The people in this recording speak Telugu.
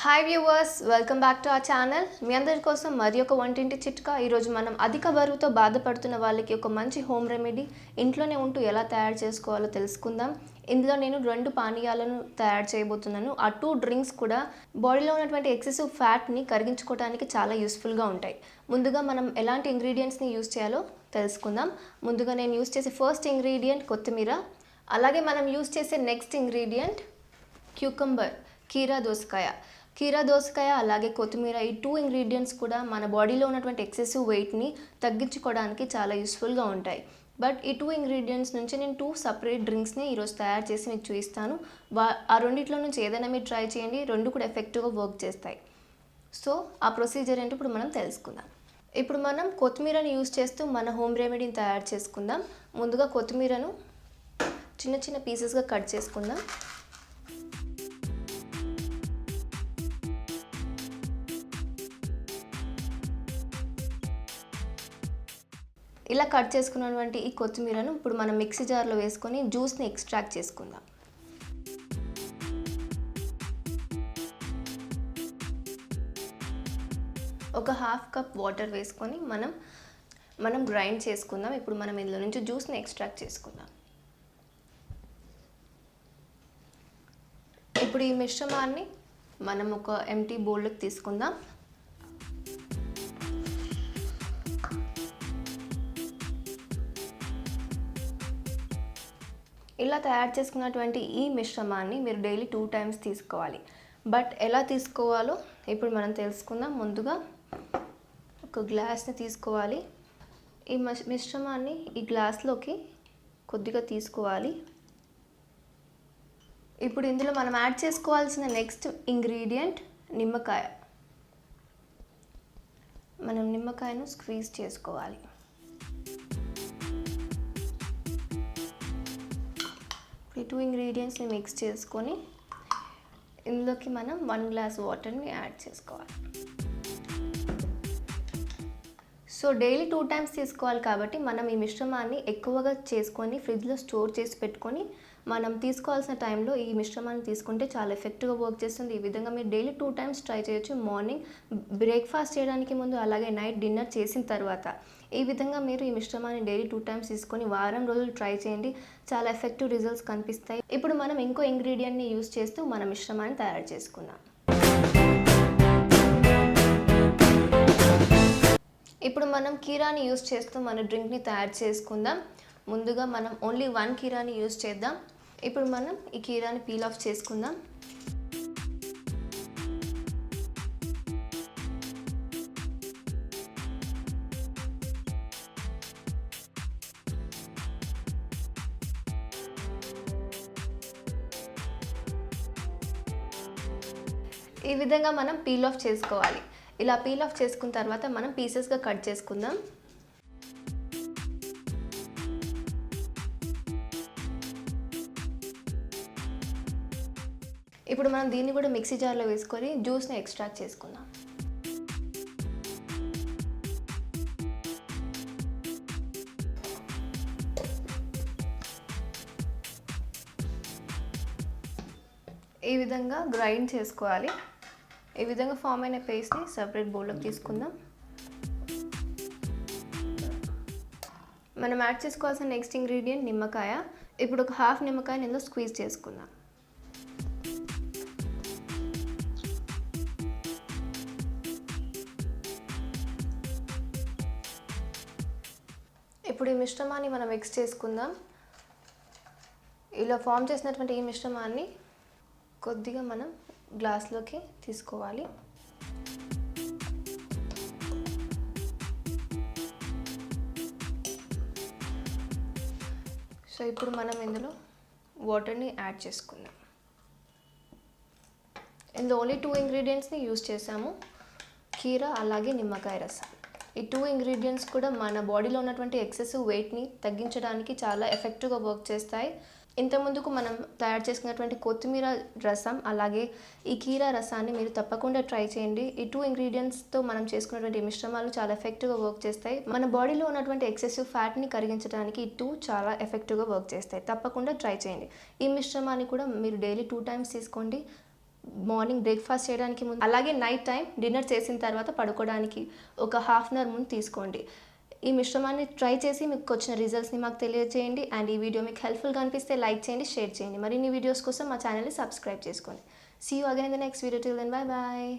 Hi viewers welcome back to ఆ ఛానల్ మీ అందరి కోసం మరి ఒక వంటింటి చిట్కా. ఈరోజు మనం అధిక బరువుతో బాధపడుతున్న వాళ్ళకి ఒక మంచి హోమ్ రెమెడీ ఇంట్లోనే ఉంటూ ఎలా తయారు చేసుకోవాలో తెలుసుకుందాం. ఇందులో నేను రెండు పానీయాలను తయారు చేయబోతున్నాను. ఆ టూ డ్రింక్స్ కూడా బాడీలో ఉన్నటువంటి ఎక్సెసివ్ ఫ్యాట్ని కరిగించుకోవడానికి చాలా యూస్ఫుల్గా ఉంటాయి. ముందుగా మనం ఎలాంటి ఇంగ్రీడియంట్స్ని యూస్ చేయాలో తెలుసుకుందాం. ముందుగా నేను యూస్ చేసే ఫస్ట్ ఇంగ్రీడియంట్ కొత్తిమీర. అలాగే మనం యూస్ చేసే నెక్స్ట్ ఇంగ్రీడియంట్ క్యూకంబర్ కీరా దోసకాయ. కీరా దోసకాయ అలాగే కొత్తిమీర ఈ టూ ఇంగ్రీడియంట్స్ కూడా మన బాడీలో ఉన్నటువంటి ఎక్సెసివ్ వెయిట్ని తగ్గించుకోవడానికి చాలా యూస్ఫుల్గా ఉంటాయి. బట్ ఈ టూ ఇంగ్రీడియంట్స్ నుంచి నేను టూ సపరేట్ డ్రింక్స్ని ఈరోజు తయారు చేసి మీకు చూపిస్తాను. వా ఆ రెండిట్లో నుంచి ఏదైనా మీరు ట్రై చేయండి రెండు కూడా ఎఫెక్టివ్గా వర్క్ చేస్తాయి. సో ఆ ప్రొసీజర్ ఏంటో ఇప్పుడు మనం తెలుసుకుందాం. ఇప్పుడు మనం కొత్తిమీరని యూజ్ చేస్తూ మన హోమ్ రెమెడీని తయారు చేసుకుందాం. ముందుగా కొత్తిమీరను చిన్న చిన్న పీసెస్గా కట్ చేసుకుందాం. ఇలా కట్ చేసుకున్నటువంటి ఈ కొత్తిమీరను ఇప్పుడు మనం మిక్సీ జార్లో వేసుకొని జ్యూస్ని ఎక్స్ట్రాక్ట్ చేసుకుందాం. ఒక హాఫ్ కప్ వాటర్ వేసుకొని మనం మనం గ్రైండ్ చేసుకుందాం. ఇప్పుడు మనం ఇందులో నుంచి జ్యూస్ని ఎక్స్ట్రాక్ట్ చేసుకుందాం. ఇప్పుడు ఈ మిశ్రమాన్ని మనం ఒక ఎంటీ బౌల్లోకి తీసుకుందాం. ఇలా తయారు చేసుకున్నటువంటి ఈ మిశ్రమాన్ని మీరు డైలీ టూ టైమ్స్ తీసుకోవాలి. బట్ ఎలా తీసుకోవాలో ఇప్పుడు మనం తెలుసుకుందాం. ముందుగా ఒక గ్లాస్ని తీసుకోవాలి. ఈ మిశ్రమాన్ని ఈ గ్లాస్లోకి కొద్దిగా తీసుకోవాలి. ఇప్పుడు ఇందులో మనం యాడ్ చేసుకోవాల్సిన నెక్స్ట్ ఇంగ్రీడియంట్ నిమ్మకాయ. మనం నిమ్మకాయను స్క్వీజ్ చేసుకోవాలి. ఈ టూ ఇంగ్రీడియంట్స్ని మిక్స్ చేసుకొని ఇందులోకి మనం వన్ గ్లాస్ వాటర్ని యాడ్ చేసుకోవాలి. సో డైలీ టూ టైమ్స్ తీసుకోవాలి కాబట్టి మనం ఈ మిశ్రమాన్ని ఎక్కువగా చేసుకొని ఫ్రిడ్జ్లో స్టోర్ చేసి పెట్టుకొని మనం తీసుకోవాల్సిన టైంలో ఈ మిశ్రమాన్ని తీసుకుంటే చాలా ఎఫెక్టివ్గా వర్క్ చేస్తుంది. ఈ విధంగా మీరు డైలీ టూ టైమ్స్ ట్రై చేయొచ్చు. మార్నింగ్ బ్రేక్ఫాస్ట్ చేయడానికి ముందు అలాగే నైట్ డిన్నర్ చేసిన తర్వాత ఈ విధంగా మీరు ఈ మిశ్రమాన్ని డైలీ టూ టైమ్స్ తీసుకొని వారం రోజులు ట్రై చేయండి. చాలా ఎఫెక్టివ్ రిజల్ట్స్ కనిపిస్తాయి. ఇప్పుడు మనం ఇంకో ఇంగ్రీడియంట్ని యూస్ చేస్తూ మన మిశ్రమాన్ని తయారు చేసుకుందాం. ఇప్పుడు మనం కీరాని యూస్ చేస్తూ మన డ్రింక్ని తయారు చేసుకుందాం. ముందుగా మనం ఓన్లీ వన్ కీరాని యూస్ చేద్దాం. ఇప్పుడు మనం ఈ కీరాని పీల్ ఆఫ్ చేసుకుందాం. ఈ విధంగా మనం పీల్ ఆఫ్ చేసుకోవాలి. ఇలా పీల్ ఆఫ్ చేసుకున్న తర్వాత మనం పీసెస్గా కట్ చేసుకుందాం. ఇప్పుడు మనం దీన్ని కూడా మిక్సీ జార్లో వేసుకొని జ్యూస్ని ఎక్స్ట్రాక్ట్ చేసుకుందాం. ఈ విధంగా గ్రైండ్ చేసుకోవాలి. ఈ విధంగా ఫామ్ అయిన పేస్ట్ని సపరేట్ బౌల్లోకి తీసుకుందాం. మనం యాడ్ చేసుకోవాల్సిన నెక్స్ట్ ఇంగ్రీడియంట్ నిమ్మకాయ. ఇప్పుడు ఒక హాఫ్ నిమ్మకాయని ఇందులో స్క్వీజ్ చేసుకుందాం. ఇప్పుడు ఈ మిశ్రమాన్ని మనం మిక్స్ చేసుకుందాం. ఇలా ఫామ్ చేసినటువంటి ఈ మిశ్రమాన్ని కొద్దిగా మనం గ్లాస్లోకి తీసుకోవాలి. సో ఇప్పుడు మనం ఇందులో వాటర్ని యాడ్ చేసుకుందాం. ఇందులో ఓన్లీ టూ ఇంగ్రీడియంట్స్ని యూస్ చేసాము కీర అలాగే నిమ్మకాయ రసం. ఈ టూ ఇంగ్రీడియంట్స్ కూడా మన బాడీలో ఉన్నటువంటి ఎక్సెసివ్ వెయిట్ని తగ్గించడానికి చాలా ఎఫెక్టివ్గా వర్క్ చేస్తాయి. ఇంతకుముందుకు మనం తయారు చేసుకున్నటువంటి కొత్తిమీర రసం అలాగే ఈ కీరా రసాన్ని మీరు తప్పకుండా ట్రై చేయండి. ఈ టూ ఇంగ్రీడియంట్స్తో మనం చేసుకున్నటువంటి మిశ్రమాలు చాలా ఎఫెక్టివ్గా వర్క్ చేస్తాయి. మన బాడీలో ఉన్నటువంటి ఎక్సెసివ్ ఫ్యాట్ని కరిగించడానికి ఈ టూ చాలా ఎఫెక్టివ్గా వర్క్ చేస్తాయి. తప్పకుండా ట్రై చేయండి. ఈ మిశ్రమాన్ని కూడా మీరు డైలీ టూ టైమ్స్ తీసుకోండి. మార్నింగ్ బ్రేక్ఫాస్ట్ చేయడానికి ముందు అలాగే నైట్ టైం డిన్నర్ చేసిన తర్వాత పడుకోవడానికి ఒక హాఫ్ అన్ అవర్ ముందు తీసుకోండి. ఈ మిశ్రమాన్ని ట్రై చేసి మీకు వచ్చిన రిజల్ట్స్ని మాకు తెలియజేయండి అండ్ ఈ వీడియో మీకు హెల్ప్ఫుల్గా అనిపిస్తే లైక్ చేయండి షేర్ చేయండి. మరిన్ని వీడియోస్ కోసం మా ఛానల్ని సబ్స్క్రైబ్ చేసుకోండి. See you again the next video till then bye bye